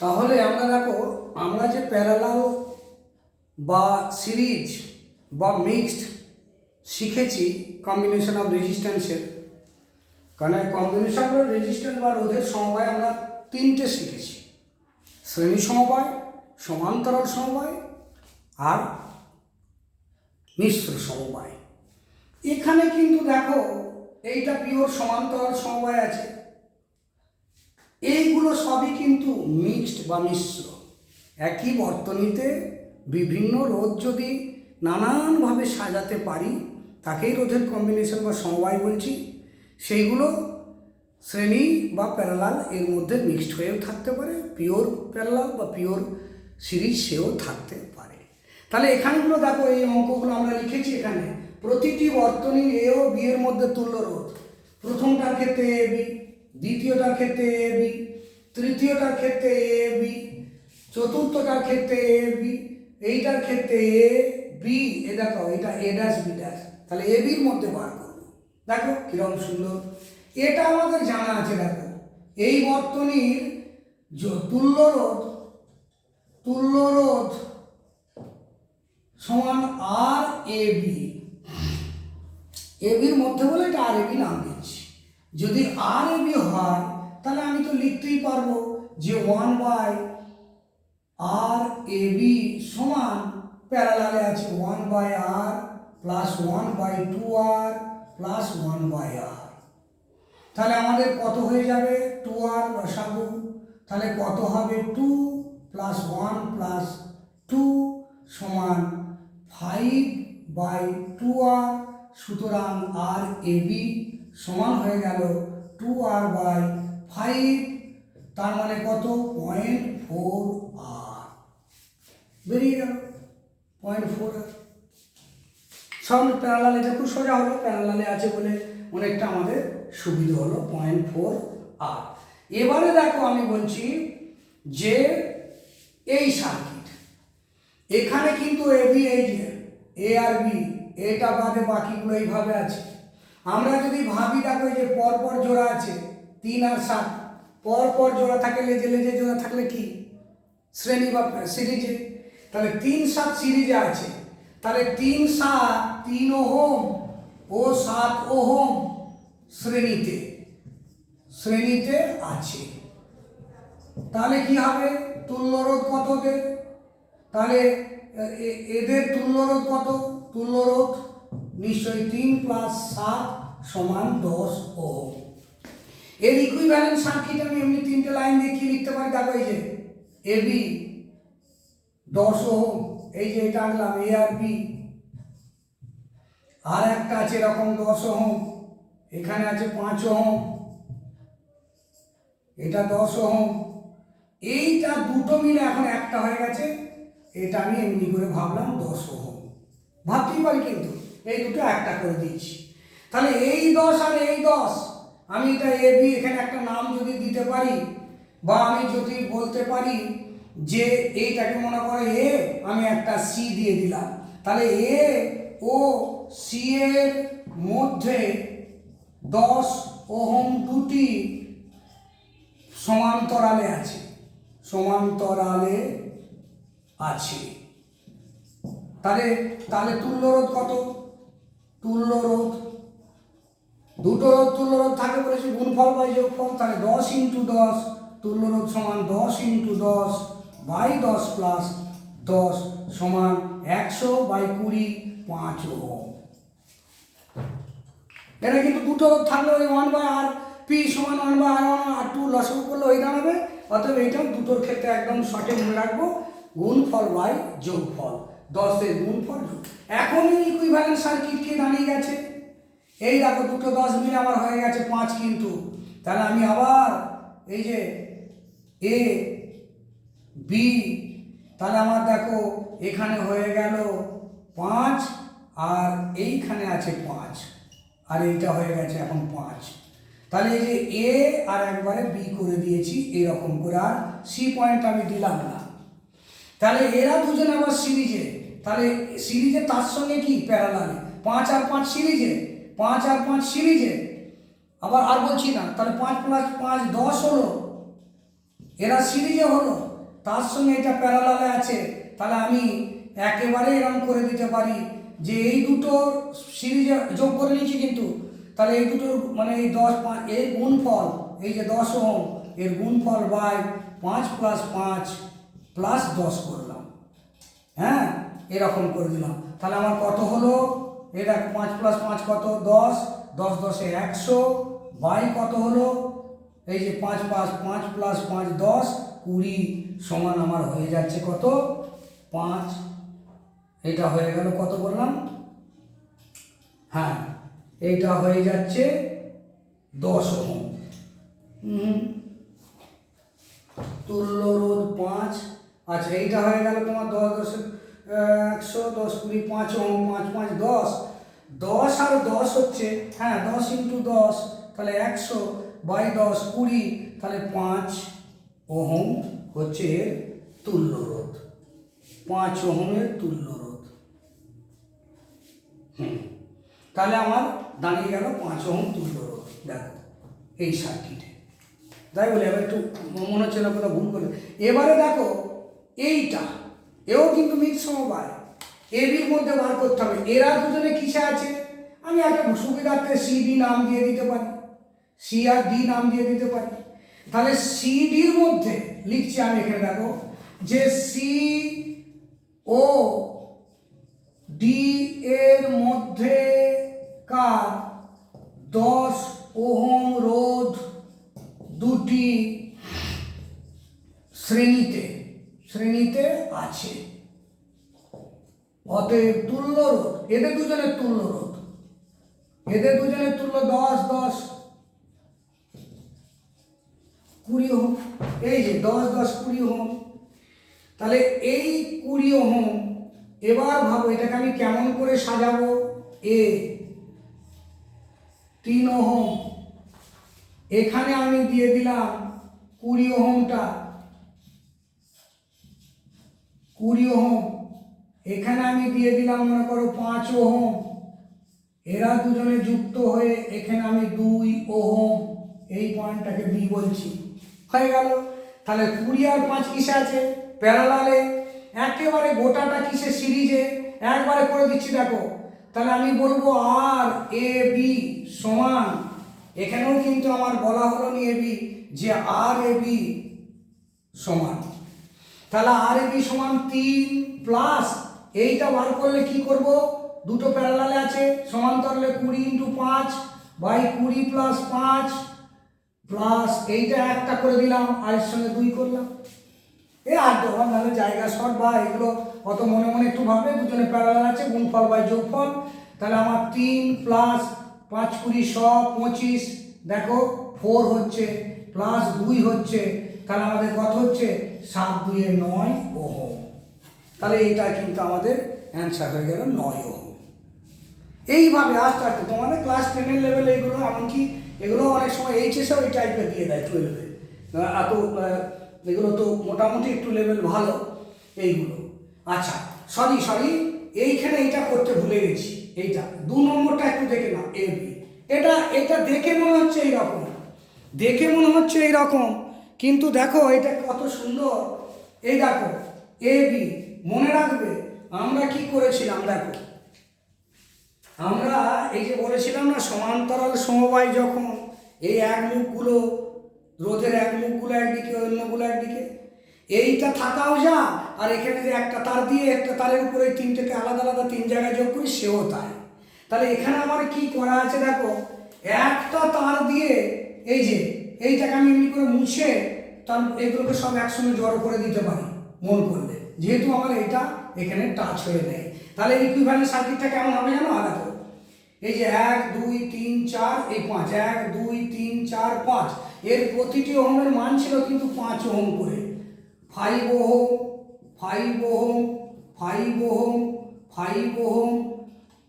তাহলে আমরা দেখো, আমরা যে প্যারালাল বা সিরিজ বা মিক্সড শিখেছি কম্বিনেশন অফ রেজিস্ট্যান্সের কারণ কম্বিনেশন অফ রেজিস্ট্যান্স বা রোধের সমবায় আমরা তিনটে শিখেছি। শ্রেণি সমবায়, সমান্তরাল সমবায় আর মিশ্র সমবায়। এখানে কিন্তু দেখো, এইটা পিওর সমান্তরাল সমবায় আছে। এইগুলো সবই কিন্তু মিক্সড বা মিশ্র। একই বর্তনীতে বিভিন্ন রোধ যদি নানানভাবে সাজাতে পারি, তাকেই রোধের কম্বিনেশন বা সমবায় বলছি। সেইগুলো শ্রেণি বা প্যারালাল এর মধ্যে মিক্সড হয়েও থাকতে পারে পিওর প্যারালাল বা পিওর সিরিজ সেও থাকতে পারে। তাহলে এখানেগুলো দেখো, এই অঙ্কগুলো আমরা লিখেছি এখানে। প্রতিটি বর্তনী এ ও বি এর মধ্যে তুল্য রোধ। প্রথমটার ক্ষেত্রে এ বি দ্বিতীয়টার ক্ষেত্রে এ বি তৃতীয়টার ক্ষেত্রে এ বি চতুর্থটার ক্ষেত্রে এ বি এইটার ক্ষেত্রে এ বি এ দেখো, এটা এ ড্যাশ বি ড্যাশ তাহলে এ বির মধ্যে বার করব। দেখো কীরকম সুন্দর। এটা আমাদের জানা আছে, দেখো। এই বর্তনীর তুল্য রোধ তুল্য রোধ সমান আর এ বি এ বির মধ্যে বলে এটা আর এ বি নাম দিচ্ছি যদি আর এবি হয়, তাহলে আমি তো লিখতেই পারব যে one by R A B সমান প্যারালালে আছে one by R plus one by two R plus one by R তাহলে আমাদের কত হয়ে যাবে? টু আর বসাবো। তাহলে কত হবে? Two plus one plus two সমান ফাইভ বাই টু আর সুতরাং আর এ বি সমান হয়ে গেল টু আর বাই ফাইভ তার মানে কত? পয়েন্ট ফোর আর বেরিয়ে গেল। পয়েন্ট ফোর আর সব প্যারালাল এটা খুব সোজা হলো প্যারালালে আছে বলে অনেকটা আমাদের সুবিধা হলো পয়েন্ট ফোর আর এবারে দেখো আমি বলছি যে এই সার্কিট এখানে কিন্তু এ বি এই যে এ আর বি এটা বাদে বাকিগুলো এইভাবে আছে। আমরা যদি ভাবি দেখো যে পরপর জোড়া আছে, তিন আর সাত, পরপর জোড়া থাকে লেজে লেজে জোড়া থাকলে কি? শ্রেণি বা সিরিজে। তাহলে তিন সাত সিরিজে আছে। তাহলে তিন সাত, তিন ওহম ও সাত ওহম শ্রেণীতে শ্রেণীতে আছে। তাহলে কি হবে? তুল্যরোধ কত তাহলে এদের তুল্যরোধ কত? তুল্যরোধ নিশ্চয়ই তিন প্লাস সাত সমান দশ ওহম। এর ইকুইভ্যালেন্ট সার্কিট আমি এমনি তিনটে লাইন দেখিয়ে লিখতে পারি, দেখো এই যে এ বি দশ ওহম, এই যে এটা আনলাম এ আর বি আর একটা আছে এরকম দশ ওহম, এখানে আছে পাঁচ ওহম, এটা দশ ওহম। এইটা দুটো মিলে এখন একটা হয়ে গেছে, এটা আমি এমনি করে ভাবলাম দশ ওহম। ভাবতেই পারি কিন্তু। এই দুটো একটা করে দিয়েছি তাহলে এই দশ আর এই দশ, আমি এটা এ বি এখানে একটা নাম যদি দিতে পারি, বা আমি যদি বলতে পারি যে এইটাকে মনে করে এ আমি একটা সি দিয়ে দিলাম। তাহলে এ ও সি এর মধ্যে দশ ওহম দুটি সমান্তরালে আছে। সমান্তরালে আছে। তাহলে তাহলে তুল্য রোধ কত? তুল্য রোধ দুটো রোধ তুল্য রোধ থাকে বলেছি গুণফল বাই যোগফল তাহলে দশ ইন্টু দশ তুল্য রোধ সমান দশ ইন্টু দশ বাই দশ প্লাস দশ সমান একশো বাই কুড়ি পাঁচ এটা কিন্তু দুটো রোধ থাকলে ওই ওয়ান বাই আর পি সমান one by R one R two লসও করলে ওই দাঁড়াবে। অতএব এইটাও দুটোর ক্ষেত্রে একদম সঠিক মনে রাখব। গুণফল বাই যোগফল। দশের যোগ এখন এই ইকুইভ্যালেন্ট সার্কিট কি দাঁড়িয়ে গেছে। এই দেখো, দুটো দশ মিলে আমার হয়ে গেছে পাঁচ কিন্তু। তাহলে আমি আবার এই যে এ বি তাহলে আমার দেখো, এখানে হয়ে গেল পাঁচ, আর এইখানে আছে পাঁচ, আর এইটা হয়ে গেছে এখন পাঁচ। তাহলে এই যে এ আর একবারে বি করে দিয়েছি, এরকম করে, আর সি পয়েন্ট আমি দিলাম না। তাহলে এরা দুজন আবার সিরিজে। তাহলে সিরিজে তার সঙ্গে কি প্যারালালে পাঁচ আর পাঁচ সিরিজে? পাঁচ আর পাঁচ সিরিজে? আবার আর বলছি না, তাহলে পাঁচ প্লাস পাঁচ দশ হলো। এরা সিরিজে হলো, তার সঙ্গে এটা প্যারালালে আছে। তাহলে আমি একেবারে এরকম করে দিতে পারি যে এই দুটো সিরিজে যোগ করে নিচ্ছি কিন্তু। তাহলে এই দুটোর মানে এই দশ পাঁচ এর গুণফল, এই যে দশ ওহম, এর গুণফল বাই পাঁচ প্লাস পাঁচ প্লাস দশ করলাম। হ্যাঁ? এরকম করে দিলাম। তাহলে আমার কত হলো? এটা পাঁচ প্লাস পাঁচ কত? দশ। দশ দশে একশো। বাই কত হলো? এই যে পাঁচ পাঁচ পাঁচ প্লাস পাঁচ দশ, কুড়ি সমান আমার হয়ে যাচ্ছে কত? পাঁচ। এটা হয়ে গেল কত বললাম? হ্যাঁ এইটা হয়ে যাচ্ছে দশ তুল্য রোধ পাঁচ। আচ্ছা এইটা হয়ে গেল তোমার দশ দশ একশো দশ কুড়ি পাঁচ ওহম, পাঁচ পাঁচ দশ। দশ আর দশ হচ্ছে হ্যাঁ দশ ইন্টু দশ, তাহলে একশো বাই দশ কুড়ি, তাহলে পাঁচ ওহম হচ্ছে তুল্য রোধ পাঁচ ওহমের তুল্য রোধ হুম, তাহলে আমার দাঁড়িয়ে গেল পাঁচ ওহম তুল্য রোধ দেখো, এই সার্কিটে তাই বলে, এবার একটু মনে হচ্ছে না কোথাও ভুল করে। এবারে দেখো, এইটা এও কিন্তু মিক্স সমবায়। এবির মধ্যে বার করতে হবে। এরা দুজনে কিসে আছে? আমি একটা সুবিধার্থে সি, ডি নাম দিয়ে দিতে পারি। সি আর ডি নাম দিয়ে দিতে পারি। তাহলে সি, ডির মধ্যে লিখছি আমি এখানে, দেখো, যে সি ও ডি এর মধ্যে কার দশ ওহম রোধ দুটি শ্রেণীতে শ্রেণীতে আছে। অতএব তুল্য রোধ। এদের দুজনের তুল্য রোধ। এদের দুজনের তুল্য দশ দশ। কুড়ি ওহম। এই যে দশ দশ, কুড়ি ওহম। তাহলে এই কুড়ি ওহম, এবার ভাবো এটাকে আমি কেমন করে সাজাবো? এ তিন ওহম। এখানে আমি দিয়ে দিলাম কুড়ি ওহমটা। কুড়ি ওহম। এখানে আমি দিয়ে দিলাম, মনে করো, পাঁচ ওহম। এরা দুজনে যুক্ত হয়ে এখানে আমি দুই ওহম, এই পয়েন্টটাকে বি বলছি। হয়ে গেল। তাহলে কুড়ি আর পাঁচ কিসে আছে? প্যারালালে। একেবারে গোটাটা কিসে সিরিজে? একবারে করে দিচ্ছি, দেখো। তাহলে আমি বলব আর এ বি সমান। এখানেও কিন্তু আমার বলা হলো নি এ বি যে আর এ বি সমান। তাহলে আর এ বি সমান তিন প্লাস এইটা বার করলে কি করব? দুটো প্যারালালে আছে, সমান্তরালে কুড়ি ইন্টু পাঁচ বাই কুড়ি প্লাস পাঁচ প্লাস এইটা একটা করে দিলাম, আর এর সঙ্গে দুই করলাম। এ আর যখন তাহলে জায়গা শর্ট বা এগুলো অত মনে মনে একটু ভাববে দুজনে প্যারালাল আছে, গুণফল বাই যোগফল তাহলে আমার তিন প্লাস পাঁচ কুড়ি শ পঁচিশ, দেখো ফোর হচ্ছে প্লাস দুই হচ্ছে, তাহলে আমাদের কত হচ্ছে? সাত দুইয়ে নয় ওহম। তাহলে এইটা কিন্তু আমাদের অ্যান্সার হয়ে গেল নয় ওহম। এইভাবে আস্তে আস্তে তোমাদের ক্লাস টেনের লেভেলে এগুলো, এমনকি এগুলো অনেক সময় এইচএসেও এই টাইপের দিয়ে দেয় টুয়েলভে এত এগুলো তো মোটামুটি একটু লেভেল ভালো, এইগুলো। আচ্ছা সরি সরি এইখানে এইটা করতে ভুলে গেছি, এইটা। দু নম্বরটা একটু দেখে নাও এ এটা এটা দেখে মনে হচ্ছে এইরকম। দেখে মনে হচ্ছে এইরকম। কিন্তু দেখো এটা কত সুন্দর। এই দেখো, এ, বি, মনে রাখবে, আমরা কি করেছিলাম দেখো। আমরা এই যে বলেছিলাম না, সমান্তরাল সমবায় যখন, এই এক মুখগুলো রোদের এক মুখগুলো একদিকে অন্যগুলো একদিকে, এইটা থাকাও যা, আর এখানে যে একটা তার দিয়ে একটা তারের উপরে তিনটেকে আলাদা আলাদা তিন জায়গায় যোগ করি, সেও তাই তাহলে এখানে আমার কি করা আছে দেখো? একটা তার দিয়ে, এই যে এইটাকে আমি এমনি করে মুছে তার এগুলোকে সব একসঙ্গে জড়ো করে দিতে পারি, মন করলে। যেহেতু আমার এটা এখানে টাচ হয়ে নেয়। তাহলে ইকুইভ্যালেন্ট সার্কিটটা কেমন হবে জানো? আর দেখো এই যে এক, দুই, তিন, চার, এই পাঁচ। এক, দুই, তিন, চার, পাঁচ। এর প্রতিটি ওহমের মান ছিল কিন্তু পাঁচ ওহম করে। Five ohm five ohm five ohm five ohm.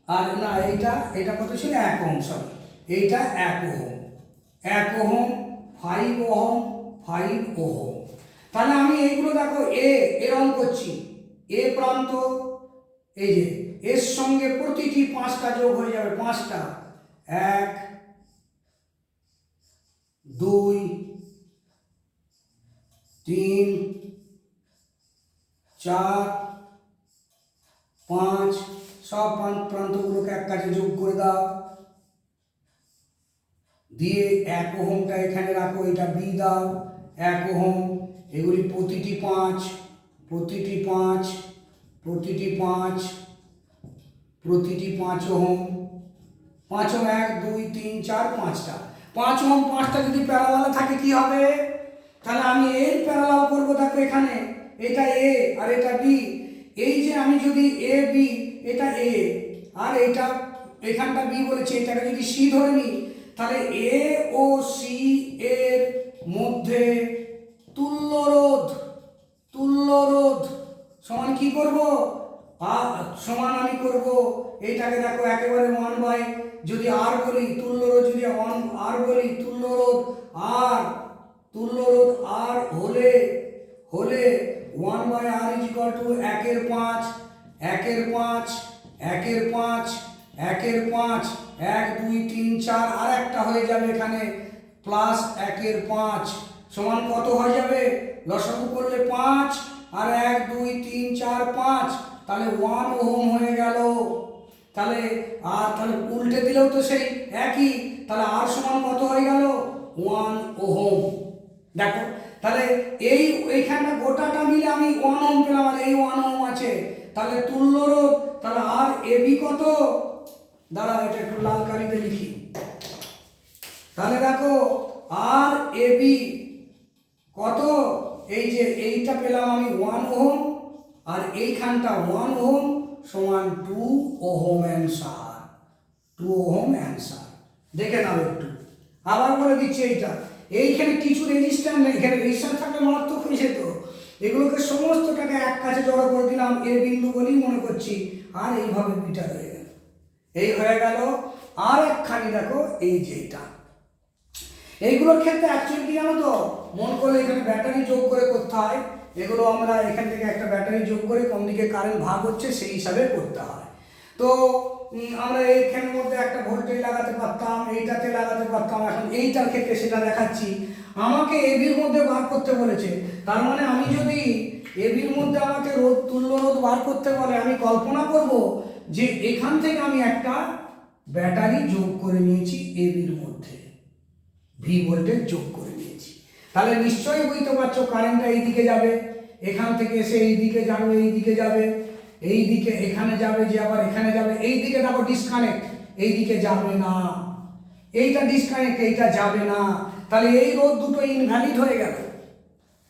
আর না, এইটা, এটা কত ছিল? এক ওহম সরি এইটা এক ওহম। এক ohm five ohm five ohm. তাহলে আমি এইগুলো দেখো, এ এরম করছি। এ প্রান্ত, এই যে, এর সঙ্গে প্রতিটি পাঁচটা যোগ হয়ে যাবে, পাঁচটা। এক, দুই, তিন, চার, পাঁচ। সব প্রান্ত- প্রান্তগুলোকে এক কাছে যোগ করে দাও। দিয়ে এক ওহমটা এখানে রাখো, এটা বি দাও। এক ওহম, এগুলি প্রতিটি পাঁচ প্রতিটি পাঁচ প্রতিটি পাঁচ প্রতিটি পাঁচ ওহম। পাঁচ ওহম এক, দুই, তিন, চার, পাঁচটা। পাঁচ ওহম, পাঁচটা যদি প্যারালালে থাকে, কি হবে? তাহলে আমি এর প্যারালাল করব, দেখো এখানে। এটা এ আর এটা বি এই যে আমি যদি এ বি এটা এ আর এটা এখানটা বি বলেছে, এটাকে যদি সি ধরে নিই তাহলে এ ও সি এর মধ্যে তুল্য রোধ তুল্য রোধ সমান কি করব? সমান আমি করব। এইটাকে দেখো একেবারে ওয়ান বাই যদি আর বলি তুল্য রোধ যদি ওয়ান আর বলি তুল্য রোধ আর তুল্য রোধ আর হলে হলে one by R is equal to একের পাঁচ একের পাঁচ একের পাঁচ একের পাঁচ, এক, দুই, তিন, চার আর একটা হয়ে যাবে এখানে। প্লাস একের পাঁচ, সমান কত হয়ে যাবে? লসাগু করলে পাঁচ, আর এক, দুই, তিন, চার, পাঁচ, তাহলে ওয়ান ওহম হয়ে গেল। তাহলে আর তাহলে উল্টে দিলেও তো সেই একই, তাহলে আর সমান কত হয়ে গেল? One ohm. দেখো, তাহলে এই এইখানটা গোটাটা মিলে আমি ওয়ান ওহম পেলাম, আর এই ওয়ান ওহম আছে। তাহলে তুল্য রোধ তাহলে আর এবি কত? দাঁড়া এটা একটু লাল কালিতে লিখি। তাহলে দেখো, আর এ বি কত? এই যে এইটা পেলাম আমি ওয়ান ওহম, আর এইখানটা ওয়ান ওহম সমান two ohm answer two ohm answer দেখে নাও একটু। আবার বলে দিচ্ছি এইটা। এইখানে কিছু রেজিস্ট্যান্স নেই, এখানে রেজিস্ট্যান্স থাকলে মারাত্মক হয়ে যেত। এগুলোকে সমস্তটাকে এক কাছে জড়ো করে দিলাম, এ বিন্দু বলেই মনে করছি। আর এইভাবে বিটা গেল এই হয়ে গেল আর একখানি দেখো, এই যে এটা। এইগুলোর ক্ষেত্রে অ্যাকচুয়ালি কি জানো তো, মন করলে এখানে ব্যাটারি যোগ করে করতে হয়। এগুলো আমরা এখান থেকে একটা ব্যাটারি যোগ করে কোন দিকে কারেন্ট ভাগ হচ্ছে সেই হিসাবে করতে হয়। তো আমরা এইখানের মধ্যে একটা ভোল্টেজ লাগাতে পারতাম, এইটাতে লাগাতে পারতাম, এখন এইটার ক্ষেত্রে সেটা দেখাচ্ছি। আমাকে এবির মধ্যে বার করতে বলেছে। তার মানে আমি যদি এবির মধ্যে আমাকে রোধ, তুল্য রোধ বার করতে বলে, আমি কল্পনা করব যে এখান থেকে আমি একটা ব্যাটারি যোগ করে নিয়েছি এবির মধ্যে। ভি ভোল্টেজ যোগ করে নিয়েছি। তাহলে নিশ্চয়ই বুঝতে পারছ কারেন্টটা এই দিকে যাবে, এখান থেকে এসে এই দিকে যাবে, এই দিকে যাবে, এই দিকে এখানে যাবে, যে আবার এখানে যাবে, এই দিকে দেখো ডিসকানেক্ট এই দিকে যাবে না। এইটা ডিসকানেক্ট এইটা যাবে না। তাহলে এই রোদ দুটো ইনভ্যালিড হয়ে গেল।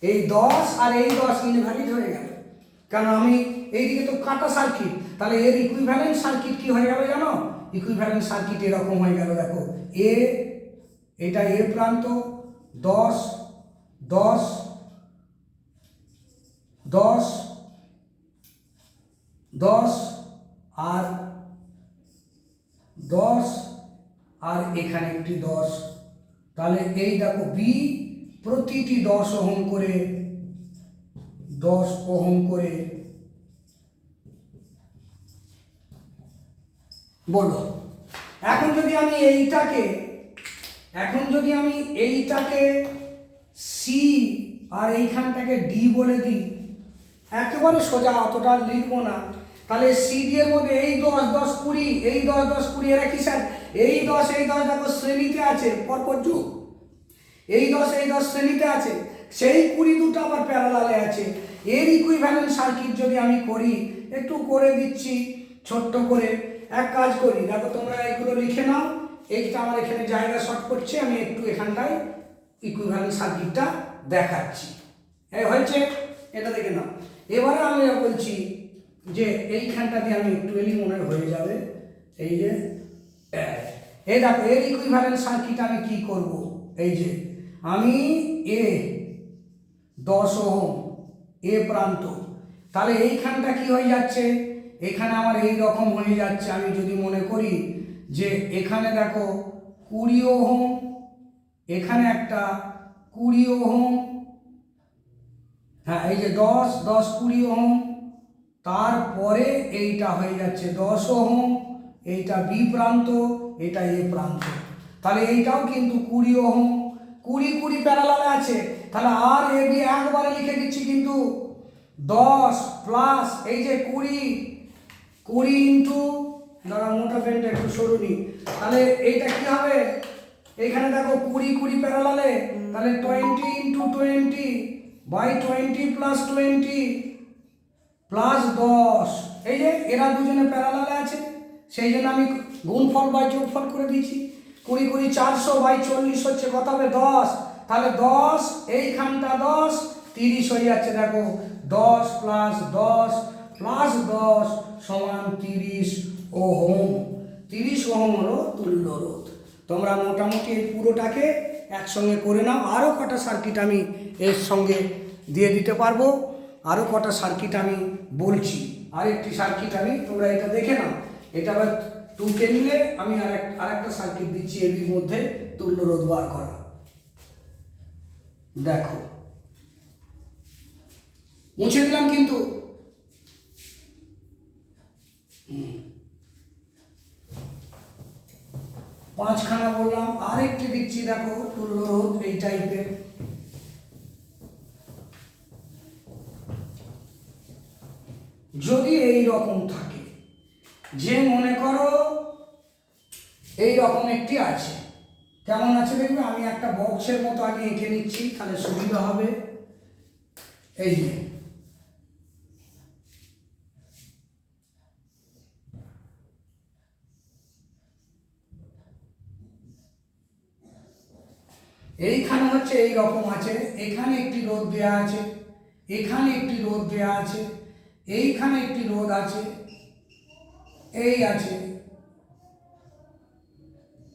এই দশ আর এই দশ ইনভ্যালিড হয়ে গেল। কারণ আমি এইদিকে তো কাটা সার্কিট তাহলে এর ইকুইভ্যালেন্ট সার্কিট কি হয়ে গেল জানো? ইকুইভ্যালেন্ট সার্কিট এরকম হয়ে গেল, দেখো। এ এটা এ প্রান্ত, দশ দশ দশ দশ, আর দশ, আর এখানে একটি দশ। তাহলে এই দেখো বি প্রতিটি দশ ওহম করে দশ ওহম করে বলো। এখন যদি আমি এইটাকে, এখন যদি আমি এইটাকে সি আর এইখানটাকে ডি বলে দিই, একেবারে সোজা, অতটা লিখব না। তাহলে সি এর মধ্যে এই দশ দশ কুড়ি, এই দশ দশ কুড়ি, এরা কি স্যার? এই দশ এই দশ দেখো শ্রেণীতে আছে, পরপর যুগ। এই দশ এই দশ শ্রেণীতে আছে, সেই কুড়ি দুটো আবার প্যারালালে আছে। এর ইকুইভ্যালেন্ট সার্কিট যদি আমি করি, একটু করে দিচ্ছি, ছোট্ট করে, এক কাজ করি, দেখো তোমরা এগুলো লিখে নাও, এইটা আমার এখানে জায়গা শর্ট করছে, আমি একটু এখানটায় ইকুইভ্যালেন্ট সার্কিটটা দেখাচ্ছি। হ্যাঁ হয়েছে? এটা দেখে নাও। এবারে আমি বলছি যে এইখানটা দিয়ে আমি একটু এলি মনে হয়ে যাবে। এই যে। এই দেখো, এর ইকুইভ্যালেন্ট সার্কিট আমি কি করব? এই যে, আমি এ দশ ওহম এ প্রান্ত। তাহলে এইখানটা কি হয়ে যাচ্ছে? এখানে আমার এই রকম হয়ে যাচ্ছে। আমি যদি মনে করি যে এখানে দেখো কুড়ি ওহম, এখানে একটা কুড়ি ওহম হ্যাঁ এই যে দশ দশ কুড়ি ওহম, তারপরে এইটা হয়ে যাচ্ছে দশ ওহম, এইটা বি প্রান্ত, এটা এ প্রান্ত। তাহলে এইটাও কিন্তু কুড়ি ওহম। কুড়ি কুড়ি প্যারালালে আছে। তাহলে আর এ বি একবারে লিখে দিচ্ছি কিন্তু দশ প্লাস এই যে কুড়ি কুড়ি ইন্টু দাঁড়া মোটা পেনটা একটু সরুনি তাহলে এইটা কি হবে? এখানে দেখো কুড়ি কুড়ি প্যারালালে তাহলে twenty into twenty by twenty plus twenty plus দশ। এই যে এরা দুজনে প্যারালালে আছে, সেই জন্য আমি গুণফল বাই যোগফল করে দিয়েছি। কুড়ি কুড়ি, চারশো বাই চল্লিশ হচ্ছে কত হবে দশ। তাহলে দশ, এইখানটা দশ, তিরিশ হয়ে যাচ্ছে দেখো, দশ প্লাস দশ প্লাস দশ সমান তিরিশ ওহম। তিরিশ ওহম হলো তুল্য রোধ। তোমরা মোটামুটি এই পুরোটাকে একসঙ্গে করে নাও। আরও কটা সার্কিট আমি এর সঙ্গে দিয়ে দিতে পারব। আরও কটা সার্কিট আমি বলছি। আর একটি সার্কিট আমি, তোমরা এটা দেখে নাও। এটা আবার টুকে নিলে আমি আরেক, আরেকটা সার্কিট দিচ্ছি এর মধ্যে তুল্য রোধ বার করা দেখো। মুছে দিলাম কিন্তু। পাঁচখানা বললাম, আরেকটি দিচ্ছি দেখো তুল্য রোধ এই টাইপের যদি এই রকম থাকে, যে মনে করো এই রকম একটি আছে কেমন আছে দেখবে? আমি একটা বক্সের মতো আগে এঁকে নিচ্ছি, তাহলে সুবিধা হবে। এই যে। এইখানে হচ্ছে এই রকম আছে। এখানে একটি রোদ দেওয়া আছে। এখানে একটি রোদ দেওয়া আছে। এইখানে একটি রোদ আছে। এই আছে।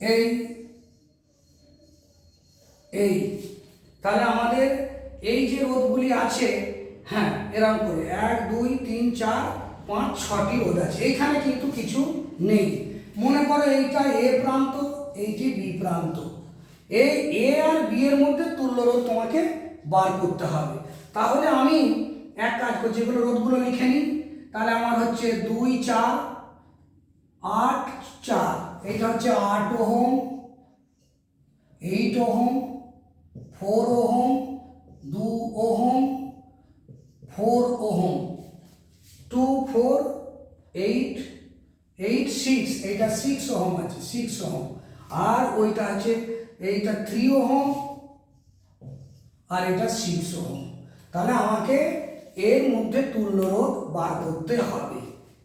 এই এই, তাহলে আমাদের এই যে রোদগুলি আছে হ্যাঁ এরকম করে, এক, দুই, তিন, চার, পাঁচ, ছটি রোদ আছে। এইখানে কিন্তু কিছু নেই। মনে করো এইটা এ প্রান্ত, এইটি বি প্রান্ত। এই এ আর বি এর মধ্যে তুল্য রোধ তোমাকে বার করতে হবে। তাহলে আমি এক কাজ করছি এগুলো রোধগুলো লিখে নিই। তাহলে আমার হচ্ছে দুই, চার, আট, চার। এইটা হচ্ছে আট ohm, eight ohm four ohm, দু ohm, four ohm. Two, four, eight eight, six. এইটা সিক্স ওহম আছে, সিক্স ওহম। আর ওইটা আছে, এইটা থ্রি ওহম, আর এটা সিক্স ওহম। তাহলে আমাকে এর মধ্যে তুল্য রোধ বার করতে হবে।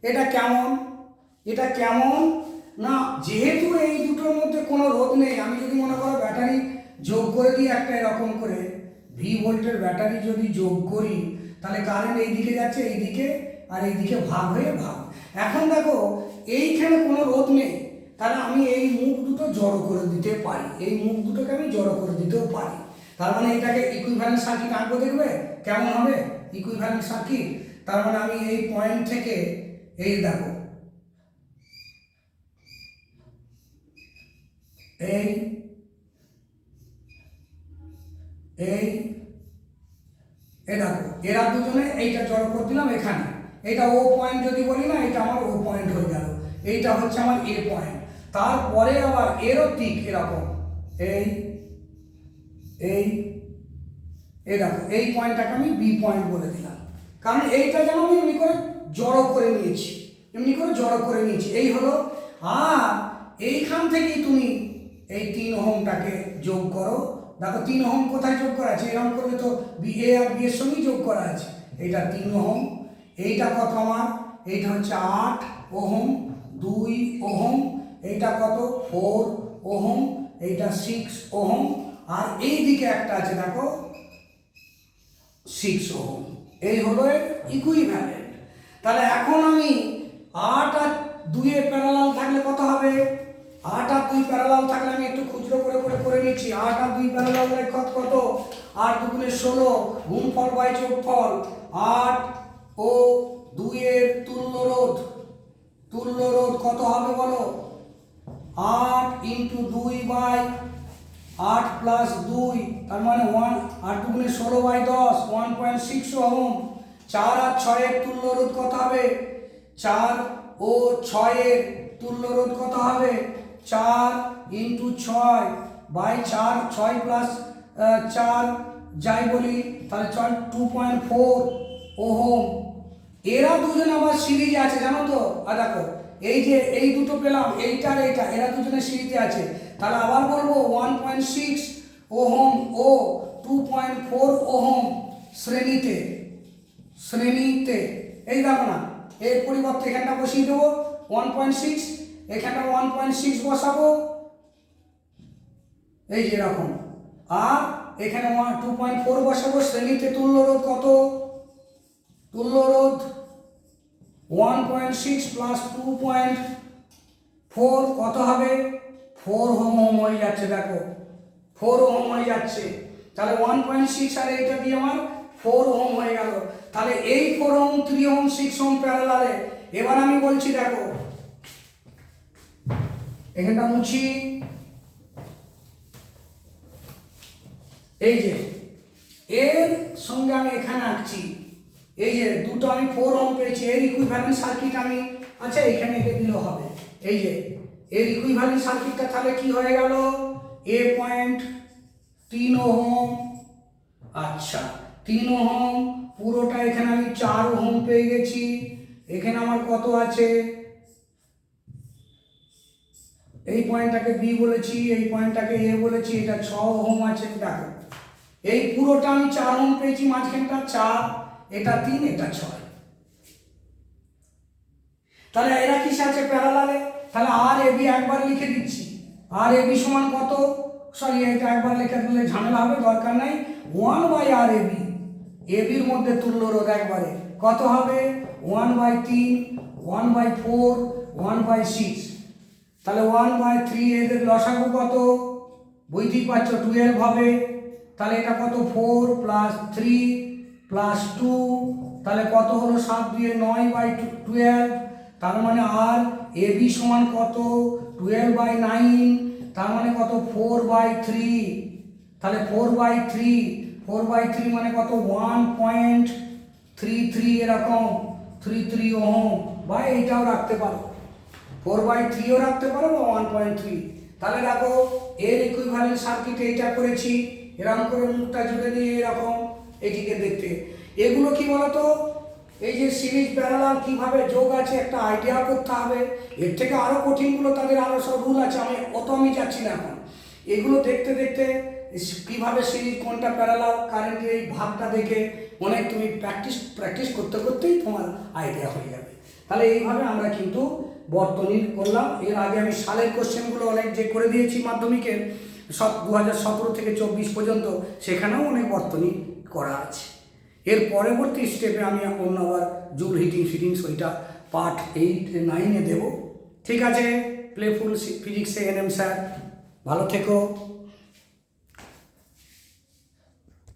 এটা কেমন? এটা কেমন? না, যেহেতু এই দুটোর মধ্যে কোনো রোধ নেই, আমি যদি মনে করো ব্যাটারি যোগ করে দিই একটা এরকম করে। ভি ভোল্টের ব্যাটারি যদি যোগ করি, তাহলে কারেন্ট এই দিকে যাচ্ছে, এই দিকে, আর এই দিকে ভাগ হয়ে ভাগ। এখন দেখো, এইখানে কোনো রোধ নেই। তাহলে আমি এই মুখ দুটো জড়ো করে দিতে পারি। এই মুখ দুটোকে আমি জড়ো করে দিতেও পারি। তার মানে এটাকে ইকুইভ্যালেন্ট সার্কিট আঁকবো দেখবে? কেমন হবে? ইকুইভ্যালেন্ট সার্কিট তার মানে আমি এই পয়েন্ট থেকে, এই দেখো। এই এই দেখো, এরা দুজনে এইটা জড়ো করে দিলাম এখানে। এটা ও পয়েন্ট যদি বলি না এটা আমার ও পয়েন্ট হয়ে গেল। এইটা হচ্ছে আমার এ পয়েন্ট তারপরে আবার এরও দিক এরকম। এই এই দেখো, এই পয়েন্টটাকে আমি বি পয়েন্ট বলে দিলাম। কারণ এইটা যেন আমি এমনি করে জড়ো করে নিয়েছি। এমনি করে জড়ো করে নিয়েছি। এই হলো, আর এইখান থেকেই তুমি এই তিন হোমটাকে যোগ করো। দেখো, তিন হোম কোথায় যোগ করা আছে? এরকম করলে তো এ আর বি এর সঙ্গেই যোগ করা আছে। এইটা তিন হোম এইটা কত আমার? এইটা হচ্ছে আট ওহম, দুই ওহম, এইটা কত? ফোর ওহম, এইটা সিক্স ওহম। আর এই দিকে একটা আছে, দেখো সিক্স ওহম। এই হলো ইকুইভ্যালেন্ট তাহলে এখন আমি আট আর দুইয়ের প্যারালাল থাকলে কত হবে? আট আর দুই প্যারালাল থাকলে আমি একটু খুচরো করে করে করে নিচ্ছি। আট আর দুই প্যারালাল কত কত? আট দুগুণে ষোলো গুণফল বাই যোগফল। আট ও দুইয়ের তুল্য রোধ। তুল্য রোধ কত হবে বলো? আট ইন্টু দুই বাই আট প্লাস দুই, তার মানে ওয়ান আট দুগুণে ষোলো বাই দশ ওয়ান পয়েন্ট সিক্স ওহম। চার আর ছয়ের তুল্য রোধ কত হবে? চার ও ছয়ের তুল্য রোধ কত হবে? চার ইন্টু ছয় বাই চার, ছয় প্লাস চার যাই বলি, তাহলে ছয় টু পয়েন্ট ফোর ওহম। এরা দুজন আবার সিরিজে আছে, জানো তো? আর দেখো, এই যে এই দুটো পেলাম, এইটা আর এইটা, এরা দুজনে সিরিজে আছে। তাহলে আবার বলব ওয়ান পয়েন্ট সিক্স ওহম ও টু পয়েন্ট ফোর ওহম শ্রেণীতে শ্রেণীতে। এই দেখো না, এর পরিবর্তে এখানটা বসিয়ে দেবো ওয়ান পয়েন্ট সিক্স এখানটা ওয়ান পয়েন্ট সিক্স বসাবো। এই যে এরকম। আর এখানে ওয়ান টু পয়েন্ট ফোর বসাবো। শ্রেণীতে তুল্য রোধ কত? তুল্য রোধ one point six plus two point four কত হবে? ফোর হোম হোম হয়ে যাচ্ছে, দেখো। ফোর হোম হয়ে যাচ্ছে। তাহলে ওয়ান পয়েন্ট সিক্স আর এইটা দিয়ে আমার ফোর হোম হয়ে গেল। তাহলে এই four ohm three ohm six ohm প্যারালালে এবার আমি বলছি, দেখো এখানটা মুছি। এই যে, এর সঙ্গে আমি এখানে আঁকছি। এই যে, দুটো আমি ফোর ওম পেয়েছি, এর ইকুইভ্যালেন্ট সার্কিট আমি আচ্ছা এখানে এঁকে দিলেও হবে। এই যে, এর ইকুইভ্যালেন্ট সার্কিটটা তাহলে কি হয়ে গেল? এ পয়েন্ট তিন ওহম। আচ্ছা তিন ওহম, পুরোটা এখানে আমি চার ওহম পেয়ে গেছি। এখানে আমার কত আছে? এই পয়েন্টটাকে বি বলেছি, এই পয়েন্টটাকে এ বলেছি, এটা ছ ওহম আছে দেখো। এই পুরোটা আমি চার ওহম পেয়েছি, মাঝখানটা চার, এটা তিন, এটা ছয়। তাহলে এরা কিসে আছে প্যারালালে তাহলে আর এ বি একবার লিখে দিচ্ছি। আর এ বি সমান কত? সরি এটা একবার লিখে দিলে ঝামেলা হবে, দরকার নাই। One by R A B, A বির মধ্যে তুল্য রোধ একবারে। কত হবে? ওয়ান বাই তিন, one by four, one by six. তাহলে ওয়ান বাই থ্রি এদের লসাগু কত? বুঝতেই পারছ টুয়েলভ হবে। তাহলে এটা কত? Four plus three plus two তাহলে কত হলো সাত দুয়ে নয় বাই টুয়েলভ তার মানে আর এ বি সমান কত? টুয়েলভ বাই নাইন তার মানে কত? ফোর বাই থ্রি তাহলে four by three four by three মানে কত? ওয়ান পয়েন্ট থ্রি থ্রি এরকম থ্রি থ্রি ওহম। বা এইটাও রাখতে পারো। ফোর বাই থ্রিও রাখতে পারো বা ওয়ান পয়েন্ট থ্রি তাহলে দেখো, এর ইকুইভ্যালেন্ট সার্কিট এইটা করেছি এরকম করে মুখটা জুড়ে দিয়ে এরকম এটিকে দেখতে। এগুলো কি বলতো? এই যে সিরিজ প্যারালাল কীভাবে যোগ আছে একটা আইডিয়া করতে হবে। এর থেকে আরও কঠিনগুলো তাদের আরও সব রুল আছে, আমি অত আমি যাচ্ছি না এখন। এগুলো দেখতে দেখতে কীভাবে সিরিজ কোনটা প্যারালাল কারেন্টের এই ভাবটা দেখে অনেক তুমি প্র্যাকটিস প্র্যাকটিস করতে করতেই তোমার আইডিয়া হয়ে যাবে। তাহলে এইভাবে আমরা কিন্তু বর্তনী করলাম। এর আগে আমি সালের কোশ্চেনগুলো অনেক যে করে দিয়েছি মাধ্যমিকের, সব দু হাজার সতেরো থেকে চব্বিশ পর্যন্ত সেখানেও অনেক বর্তনী করা আছে। এর পরবর্তী স্টেপে আমি অন্য আবার জুল হিটিং ফিটিংস, ওইটা পার্ট এইট, নাইনে দেব। ঠিক আছে? প্লেফুল ফিজিক্সে এন এম স্যার, ভালো থেকো।